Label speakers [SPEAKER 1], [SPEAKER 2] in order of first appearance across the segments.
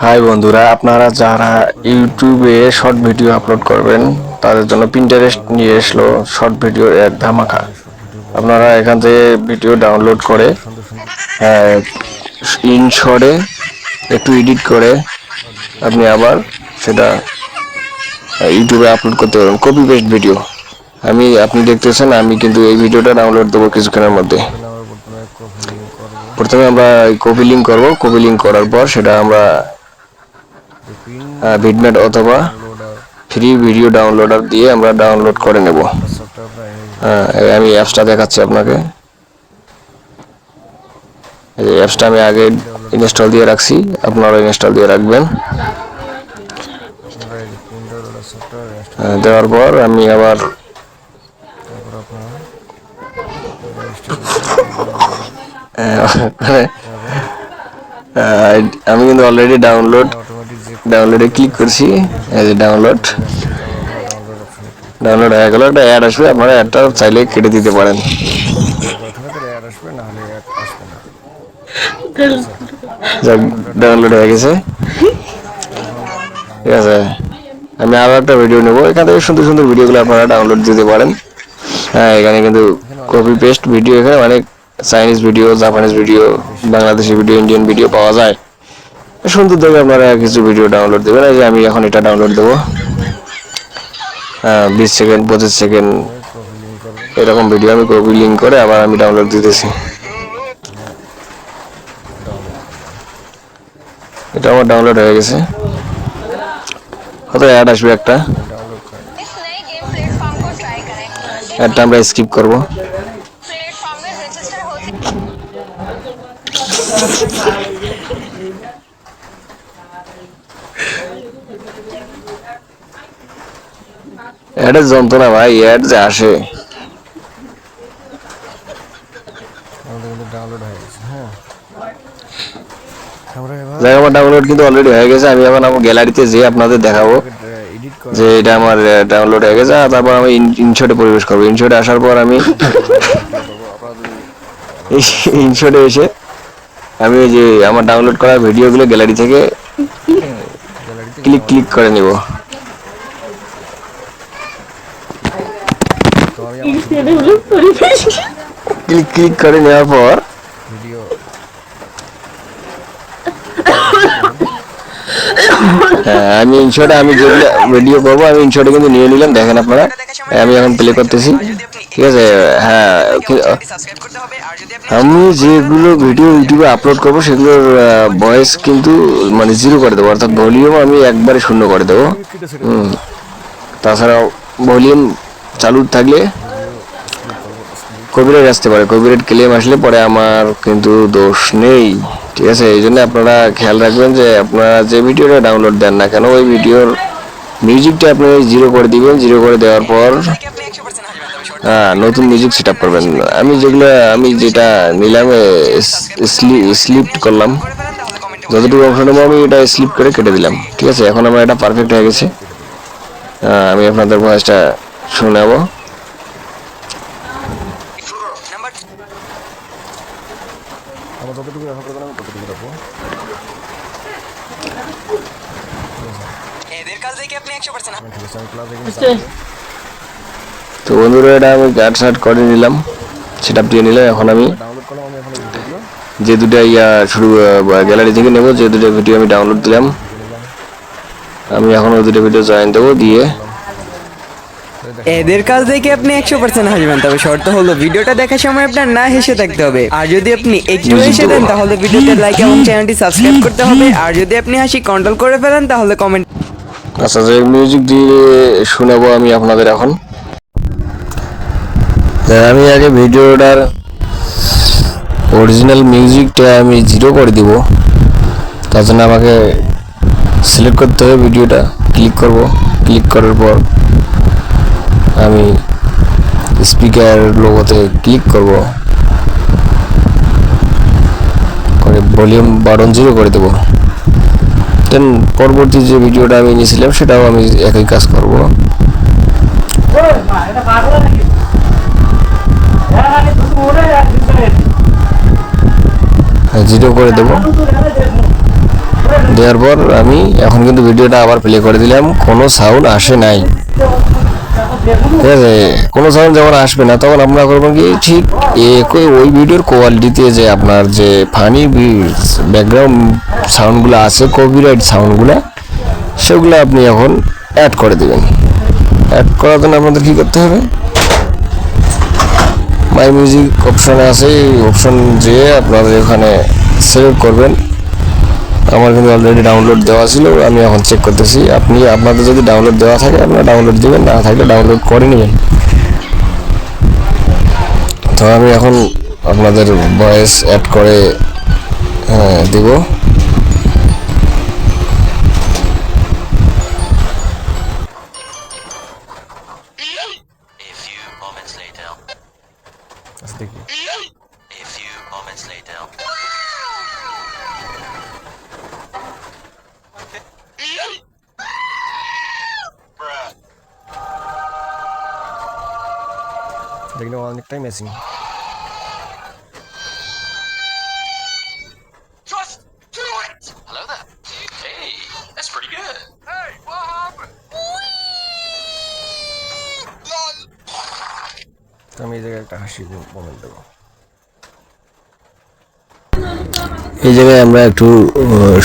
[SPEAKER 1] High বন্ধুরা, আপনারা যারা ইউটিউবে শর্ট ভিডিও আপলোড করবেন, তাদের জন্য পিন্টারেস্ট নিয়ে এসলো শর্ট ভিডিও এক ধামাকা। আপনারা এখান থেকে ভিডিও ডাউনলোড করে ইনশটে একটু এডিট করে আপনি আবার সেটা ইউটিউবে আপলোড করতে পারবেন। কপি পেস্ট ভিডিও আমি, আপনি দেখতেছেন, আমি কিন্তু এই ভিডিওটা ডাউনলোড দেবো কিছুক্ষণের মধ্যে।
[SPEAKER 2] তাহলে আমরা প্রথমে কপি লিঙ্ক করব।
[SPEAKER 1] প্রথমে কপি লিঙ্ক করার পর সেটা আমরা ভিডমেট অথবা ফ্রি ভিডিও ডাউনলোডার দিয়ে আমরা ডাউনলোড করে নেব। হ্যাঁ আমি অ্যাপসটা দেখাচ্ছি আপনাকে। এই অ্যাপসটা আমি আগে ইনস্টল দিয়ে রাখছি আপনারা ইনস্টল দিয়ে রাখবেন। দেওয়ার পর আমি আবার আহ, আমি কিন্তু অলরেডি ডাউনলোড ডাউনলোডে ক্লিক করছি, এই যে ডাউনলোড
[SPEAKER 2] ডাউনলোড
[SPEAKER 1] হয়ে গেল, একটা অ্যাড আসবে, আপনারা অ্যাডটা চাইলে কেটে দিতে পারেন। ডাউনলোড হয়ে গেছে। ঠিক আছে, আমি আরও একটা ভিডিও নেব। এখান থেকে সুন্দর সুন্দর ভিডিওগুলো আপনারা ডাউনলোড দিতে পারেন। হ্যাঁ এখানে কিন্তু কপি পেস্ট ভিডিও এখানে অনেক Chinese video Japanese video Bangladeshi video Indian video পাওয়া যায়। সুন্দর দেখে আপনারা কিছু ভিডিও ডাউনলোড দেবেন। এই যে আমি এখন এটা ডাউনলোড দেবো। বিশ সেকেন্ড পঁচিশ সেকেন্ড এরকম ভিডিও আমি কপি লিঙ্ক করে আবার আমি ডাউনলোড দিতেছি। এটা আমার ডাউনলোড হয়ে গেছে। হয়তো অ্যাড আসবে একটা। অ্যাডটা আমরা স্কিপ করব।
[SPEAKER 3] Thank you.
[SPEAKER 1] অ্যাডের যন্ত্রণা ভাই অ্যাড যে আসে।
[SPEAKER 2] হয়ে
[SPEAKER 1] যাই আমার ডাউনলোড কিন্তু অলরেডি হয়ে গেছে আমি এখন আমার গ্যালারিতে যেয়ে আপনাদের দেখাবো যে এটা আমার ডাউনলোড হয়ে গেছে তারপর আমি ইনশটে পরিবেশ করব। ইনশটে আসার পর আমি ইনশটে এসে আমি যে আমার ডাউনলোড করা ভিডিওগুলো গ্যালারি থেকে ক্লিক ক্লিক করে নিব
[SPEAKER 2] তো আমি আমার
[SPEAKER 1] ক্লিক ক্লিক করে নেওয়ার পর।
[SPEAKER 2] ভিডিও
[SPEAKER 1] হ্যাঁ, আমি ইনশটে আমি ভিডিও করব আমি ইনশটে কিন্তু নিয়ে নিলাম দেখেন আপনারা। আমি এখন প্লে করতেছি। ঠিক আছে হ্যাঁ আমি যেগুলো ভিডিও ইউটিউবে আপলোড করব সেগুলোর ভয়েস কিন্তু মানে জিরো করে দেবো অর্থাৎ ভলিউম আমি একবারে শূন্য করে দেবো। হুম। তাছাড়া ভলিউম চালু থাকলে কপিরাইট আসতে পারে। কপিরাইট ক্লেম আসলে পরে আমার কিন্তু দোষ নেই। ঠিক আছে? এই জন্য আপনারা খেয়াল রাখবেন যে আপনারা যে ভিডিওটা ডাউনলোড দেন না কেন ওই ভিডিওর মিউজিকটা আপনি জিরো করে দিবেন। জিরো করে দেওয়ার পর
[SPEAKER 4] কি আপনি 100% হাসবেন তবে শর্ট
[SPEAKER 1] হ্যাঁ নতুন মিউজিক সেট আপ করবেন। আমি যেগুলো আমি যেটা নিলাম স্লিপ করলাম। যতটুকু অংশ নেব আমি এটা স্লিপ করে কেটে দিলাম। ঠিক আছে? এখন আমার এটা পারফেক্ট হয়ে গেছে। আহ, আমি আপনাদের ভয়েসটা শুনে নেব
[SPEAKER 4] নাম্বার
[SPEAKER 2] আমরা যতটুকু ব্যবহার করবেন আমি ততটুকু রাখব
[SPEAKER 4] এদের কাজ দেখে আপনি 100% হাসবেন
[SPEAKER 2] ঠিক আছে আমি ক্লাস এখানে
[SPEAKER 1] তো বন্ধুরা এটা আমি কাট সাট করে নিলাম। সেট আপ দিয়ে নিলাম এখন আমি যে দুটো ইয়া শুরু গ্যালারি থেকে নেব যে দুটো ভিডিও আমি ডাউনলোড দিলাম আমি এখন ওই দুটো ভিডিও জয়েন দেবো দিয়ে।
[SPEAKER 5] এদের কাজ দেখে আপনি একশো পার্সেন্ট হাসবেন তবে শর্ত হলো ভিডিওটা দেখার সময় আপনার না হেসে থাকতে হবে। আর যদি আপনি একটু হেসে দেন তাহলে ভিডিওতে লাইক এবং চ্যানেলটি সাবস্ক্রাইব করতে হবে। আর যদি আপনি হাসি কন্ট্রোল করে ফেলেন তাহলে কমেন্ট
[SPEAKER 1] আচ্ছা মিউজিক দিয়ে শোনাবো আমি আপনাদের এখন। আমি আগে ভিডিওটার অরিজিনাল মিউজিকটা আমি জিরো করে দিব। তার জন্য আমাকে সিলেক্ট করতে হবে ভিডিওটা। ক্লিক করব। ক্লিক করার পর আমি স্পিকার লোগোতে ক্লিক করব। করে ভলিউম বাটন জিরো করে দেবো। দেন পরবর্তী যে ভিডিওটা আমি নিয়েছিলাম, সেটাও আমি একই কাজ করব। জিরো করে দেবো। দেওয়ার পর আমি এখন কিন্তু ভিডিওটা আবার প্লে করে দিলাম। কোনো সাউন্ড আসে নাই। ঠিক আছে? কোনো সাউন্ড যখন আসবে না, তখন আমরা করব কি? ঠিক একই ওই ভিডিওর কোয়ালিটিতে যে আপনার যে ফানি ব্যাকগ্রাউন্ড সাউন্ডগুলো আছে কপিরাইট সাউন্ডগুলো সেগুলো আপনি এখন অ্যাড করে দেবেন। অ্যাড করার জন্য আপনাদের কী করতে হবে? মাই মিউজিক অপশনে আছে, এই অপশন যেয়ে আপনাদের এখানে সিলেক্ট করবেন। আমার কিন্তু অলরেডি ডাউনলোড দেওয়া ছিল, আমি এখন চেক করতেছি। আপনি, আপনাদের যদি ডাউনলোড দেওয়া থাকে, আপনারা ডাউনলোড দেবেন, না থাকলে ডাউনলোড করে নেবেন। তো আমি এখন আপনাদের ভয়েস অ্যাড করে দিব।
[SPEAKER 6] Happened?
[SPEAKER 2] তো আমি এই জায়গায় একটা হাসি মোমেন্ট দেবো।
[SPEAKER 1] এই জায়গায় আমরা একটু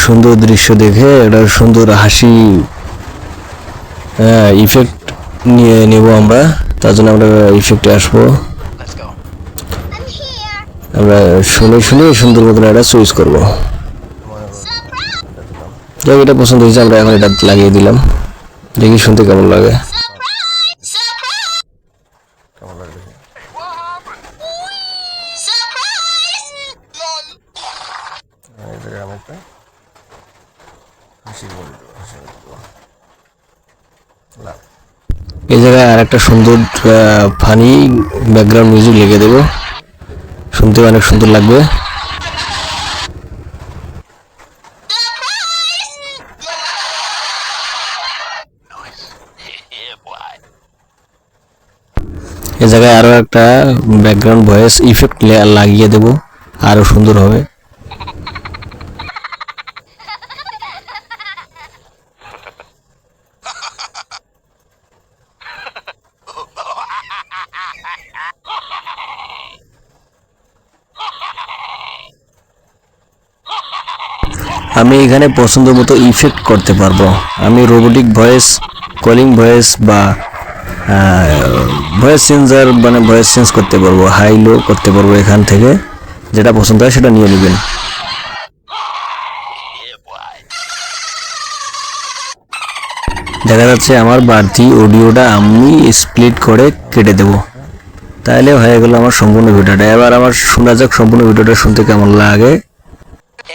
[SPEAKER 1] সুন্দর দৃশ্য দেখে একটা সুন্দর হাসি ইফেক্ট নিয়ে নেব আমরা। তার জন্য আমরা ইফেক্টে আসব। আমরা শুনে শুনে সুন্দর মতন একটা চুজ করব। যাক, এটা পছন্দ হয়েছে, আমরা এখন এটা লাগিয়ে দিলাম। দেখি শুনতে কেমন লাগে।
[SPEAKER 2] এই জায়গায়
[SPEAKER 1] আর একটা সুন্দর ফানি ব্যাকগ্রাউন্ড মিউজিক লিখে দেবো। শুনতে অনেক সুন্দর লাগবে। এ জায়গায় আরও একটা ব্যাকগ্রাউন্ড ভয়েস ইফেক্ট লাগিয়ে দেব, আরও সুন্দর হবে। আমি এখানে পছন্দ মতো ইফেক্ট করতে পারব। আমি রোবোটিক ভয়েস কলিং ভয়েস বা ভয়েস চেঞ্জার মানে ভয়েস চেঞ্জ করতে পারব হাই লো করতে পারব এখান থেকে। যেটা পছন্দ হয় সেটা নিয়ে নেবেন। দেখা যাচ্ছে আমার বাড়তি অডিওটা আমি স্প্লিট করে কেটে দেব। তাহলে হয়ে গেল আমার সম্পূর্ণ ভিডিওটা। এবার আমার শোনা যাক সম্পূর্ণ ভিডিওটা শুনতে কেমন লাগে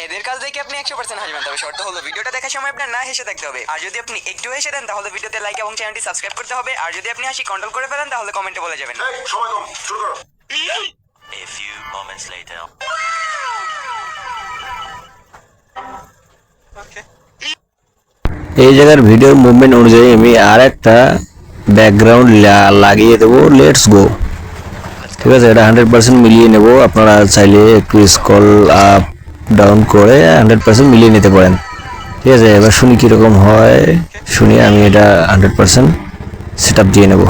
[SPEAKER 5] এদের কাছ থেকে আপনি একশো পার্সেন্ট হাসবেন তবে শর্ত হলো ভিডিওটা দেখার সময় আপনার না হেসে থাকতে হবে। আর যদি আপনি একটু হেসে দেন তাহলে ভিডিওতে লাইক এবং চ্যানেলটি সাবস্ক্রাইব করতে হবে। আর যদি আপনি হাসি কন্ট্রোল করে ফেলেন তাহলে কমেন্টে বলে যাবেন।
[SPEAKER 6] A few moments later.
[SPEAKER 1] এই জায়গার ভিডিওর মুভমেন্ট অনুযায়ী আমি আর একটা ব্যাকগ্রাউন্ড লাগিয়ে দেবো। লেটস গো ঠিক আছে এটা হান্ড্রেড পার্সেন্ট মিলিয়ে নেব। আপনারা চাইলে একটু স্কল আপ ডাউন করে হান্ড্রেড পার্সেন্ট মিলিয়ে নিতে পারেন। ঠিক আছে এবার শুনি কীরকম হয়। শুনি আমি এটা হান্ড্রেড পার্সেন্ট সেট দিয়ে নেব।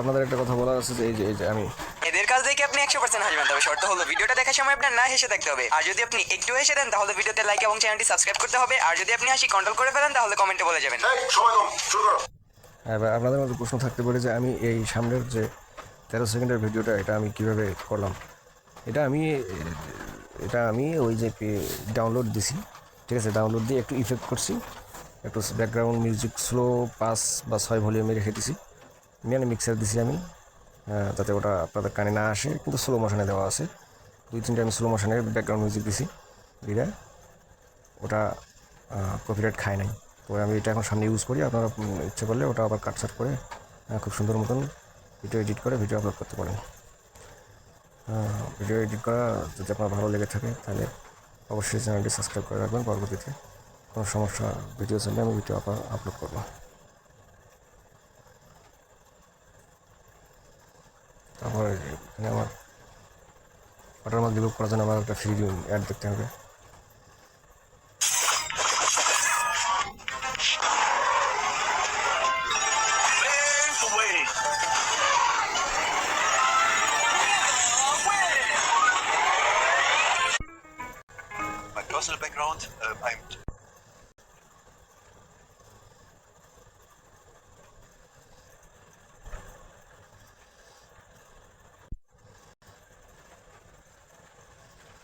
[SPEAKER 2] আপনাদের একটা কথা বলার আছে যে এই যে এই যে আমি
[SPEAKER 5] এদের কাছ থেকে আপনি একশো পার্সেন্ট হাসবেন তবে শর্ত হলো ভিডিওটা দেখার সময় আপনার না হেসে থাকতে হবে। আর যদি আপনি একটু হেসে দেন তাহলে ভিডিওতে লাইক এবং চ্যানেলটি সাবস্ক্রাইব করতে হবে। আর যদি আপনি হাসি কন্ট্রোল করে ফেলেন তাহলে কমেন্টে বলে যাবেন।
[SPEAKER 2] এবার আপনাদের মধ্যে প্রশ্ন থাকতে পারে যে আমি এই সামনের যে তেরো সেকেন্ডের ভিডিওটা এটা আমি কীভাবে করলাম? এটা আমি এটা আমি ওই যে ডাউনলোড দিছি ঠিক আছে? ডাউনলোড দিয়ে একটু ইফেক্ট করছি। একটু ব্যাকগ্রাউন্ড মিউজিক স্লো পাঁচ বা ছয় ভলিউমে রেখে দিছি নিয়ে মিক্সার দিছি আমি যাতে ওটা আপনাদের কানে না আসে, কিন্তু স্লো মোশনে দেওয়া আছে। দুই তিনটে আমি স্লো মোশনের ব্যাকগ্রাউন্ড মিউজিক দিছি দিয়ে ওটা কপিরাইট খায় নাই। তো আমি এটা এখন সামনে ইউজ করি, আপনারা ইচ্ছে করলে ওটা আবার কাটসাট করে খুব সুন্দর মতন ভিডিও এডিট করে ভিডিও আপলোড করতে পারেন। ভিডিও এডিট করা যদি আপনার ভালো লেগে থাকে, তাহলে অবশ্যই চ্যানেলটি সাবস্ক্রাইব করে রাখবেন। পরবর্তীতে কোনো সমস্যা ভিডিও চাইলে আমি ভিডিও আপলোড করব। তারপরে এখানে আমার ওয়াটারমার্ক ডিভেলপ করার জন্য আমার একটা ফ্রি অ্যাড দেখতে হবে
[SPEAKER 7] Pave the way. My personal background, um, I'm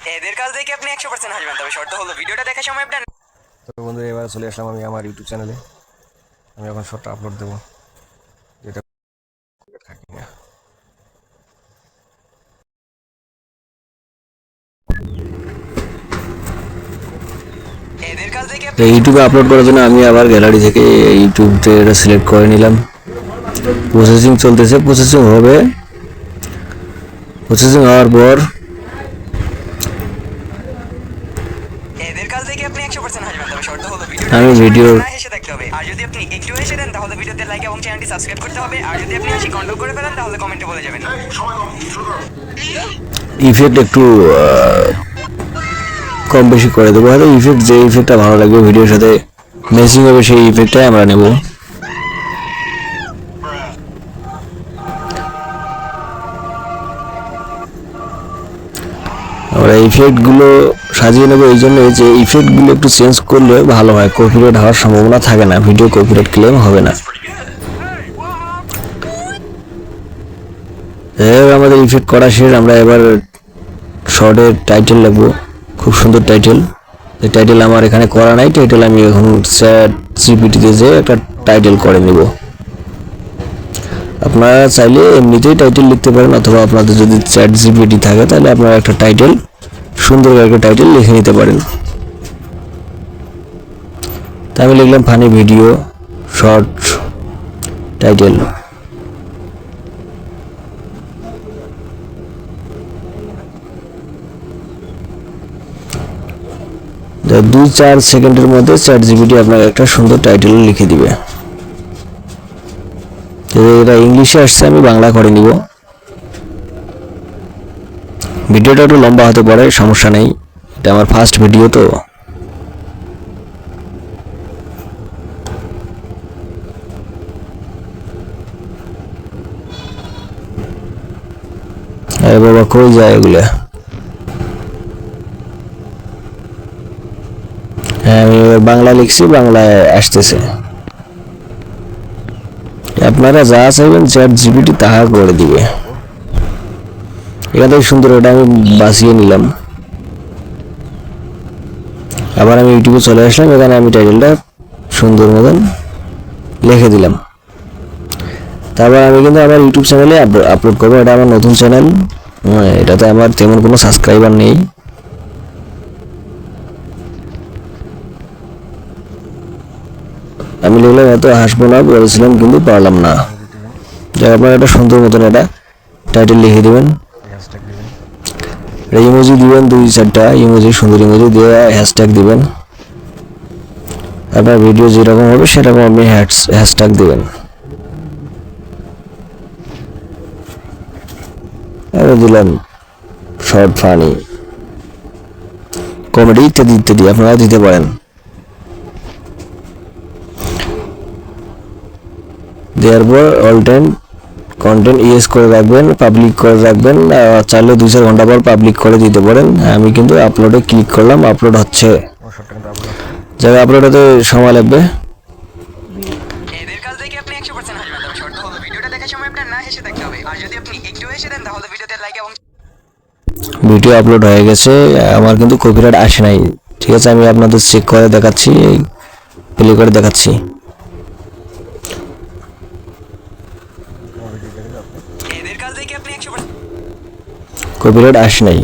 [SPEAKER 4] এদের কাছ থেকে আপনি একশো পার্সেন্ট হাসবেন তবে শর্ত হলো ভিডিওটা দেখার সময় আপনার
[SPEAKER 2] তো বন্ধু এবার চলে আসলাম আমি আমার ইউটিউব চ্যানেলে আমি এখন শর্টটা আপলোড দেবো। যেটা থাকি না।
[SPEAKER 1] তো ইউটিউবে আপলোড করার জন্য আমি আবার গ্যালারি থেকে ইউটিউব থেকে এটা সিলেক্ট করে নিলাম। প্রসেসিং চলতেছে। প্রসেসিং হবে। প্রসেসিং হওয়ার পর
[SPEAKER 4] এদের কাছ থেকে আপনি একশো পার্সেন্ট হাসবেন তবে শর্ত হলো ভিডিওটা
[SPEAKER 1] আমি ভিডিও-
[SPEAKER 4] হেসে দেখতে হবে। আর যদি আপনি একটু হেসে দেন তাহলে ভিডিওতে লাইক এবং চ্যানেলটি সাবস্ক্রাইব করতে হবে। আর যদি আপনি হাসি কন্ট্রোল করে ফেলেন তাহলে কমেন্টে বলে যাবেন।
[SPEAKER 1] ইফেক্ট একটু কম বেশি করে দেবো। হয়তো ইফেক্ট যে ইফেক্টটা ভালো লাগবে ভিডিওর সাথে ম্যাচিং হবে সেই ইফেক্টটাই আমরা নেব। আমরা ইফেক্টগুলো সাজিয়ে নেব এই জন্য যে ইফেক্টগুলো একটু চেঞ্জ করলে ভালো হয়। কপিরাইট হওয়ার সম্ভাবনা থাকে না। ভিডিও কপিরাইট ক্লেম হবে না। এবার আমাদের ইফেক্ট করা শেষ। আমরা এবার শর্টের টাইটেল লাগবো খুব সুন্দর টাইটেল এই টাইটেল আমার এখানে করা নাই। টাইটেল আমি এখন চ্যাট জিপিটিতে যে একটা টাইটেল করে নিব। আপনারা চাইলে এমনিতেই টাইটেল লিখতে পারেন। অথবা আপনাদের যদি চ্যাট জিপিটি থাকে, তাহলে আপনারা একটা টাইটেল সুন্দর একটা টাইটেল লিখে নিতে পারেন। তা আমি লিখলাম ফানি ভিডিও শর্ট টাইটেল দুই চার সেকেন্ডের মধ্যে চ্যাট জিবিটি আপনাকে একটা সুন্দর টাইটেল লিখে দিবে। এটা ইংলিশে আসছে, আমি বাংলা করে নিব। ভিডিওটা একটু লম্বা হতে পারে, সমস্যা নেই। এটা আমার ফার্স্ট ভিডিও তো। আরে বাবা, কই যায় এগুলা? হ্যাঁ আমি বাংলা লিখছি, বাংলায় আসতেছে। আপনারা যা চাইবেন চ্যাট জিবিটি তাহা করে দিবে। এখান থেকে সুন্দর এটা আমি বাঁচিয়ে নিলাম। আবার আমি ইউটিউবে চলে আসলাম, এখানে আমি টাইটেলটা সুন্দর মতন লিখে দিলাম। তারপর আমি কিন্তু আমার ইউটিউব চ্যানেলে আপলোড করব, এটা আমার নতুন চ্যানেল। এটাতে আমার তেমন কোনো সাবস্ক্রাইবার নেই। আমি লিখলাম, এত হাসবো না, বলেছিলাম, কিন্তু পারলাম না। যাই আপনার একটা সুন্দর মতন এটা টাইটেল লিখে দেবেন। ইমোজি দিবেন, দুই চারটা ইমোজি সুন্দর ইমোজি দিয়ে হ্যাশট্যাগ দিবেন। আপনার ভিডিও যেরকম হবে, সেরকম আপনি হ্যাশট্যাগ দিবেন। আরও দিলাম শর্ট ফানি কমেডি ইত্যাদি ইত্যাদি আপনারা দিতে পারেন। দেওয়ার পর অল টাইম কন্টেন্ট ইয়েস করে রাখবেন পাবলিক করে রাখবেন চাইলে দুই চার ঘণ্টা পর পাবলিক করে দিতে পারেন। আমি কিন্তু আপলোডে ক্লিক করলাম আপলোড হচ্ছে।
[SPEAKER 2] কিন্তু আপলোড
[SPEAKER 1] হতে সময় লাগবে। ভিডিও আপলোড হয়ে গেছে। আমার কিন্তু কপিরাইট আসে নাই। ঠিক আছে আমি আপনাদের চেক করে দেখাচ্ছি প্লে করে দেখাচ্ছি
[SPEAKER 4] এদের কাছ থেকে আপনি একশো পার্সেন্ট
[SPEAKER 1] কপিরাইট আসে নাই।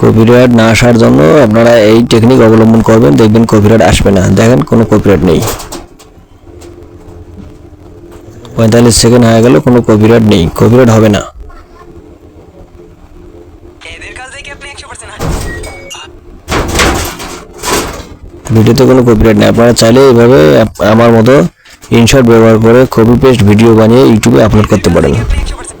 [SPEAKER 1] কপিরাইট না আসার জন্য আপনারা এই টেকনিক অবলম্বন করবেন, দেখবেন কপিরাইট আসবে না। দেখেন, কোনো কপিরাইট নেই। পঁয়তাল্লিশ সেকেন্ড হয়ে গেল, কোনো কপিরাইট নেই। কপিরাইট হবে না। ভিডিওতে কোনো কপিরাইট নেই। আপনারা চাইলে এইভাবে আমার মতো ইনশর্ট ব্যবহার করে কপি পেস্ট ভিডিও বানিয়ে ইউটিউবে আপলোড করতে পারেন
[SPEAKER 4] আপনি একশো পার্সেন্ট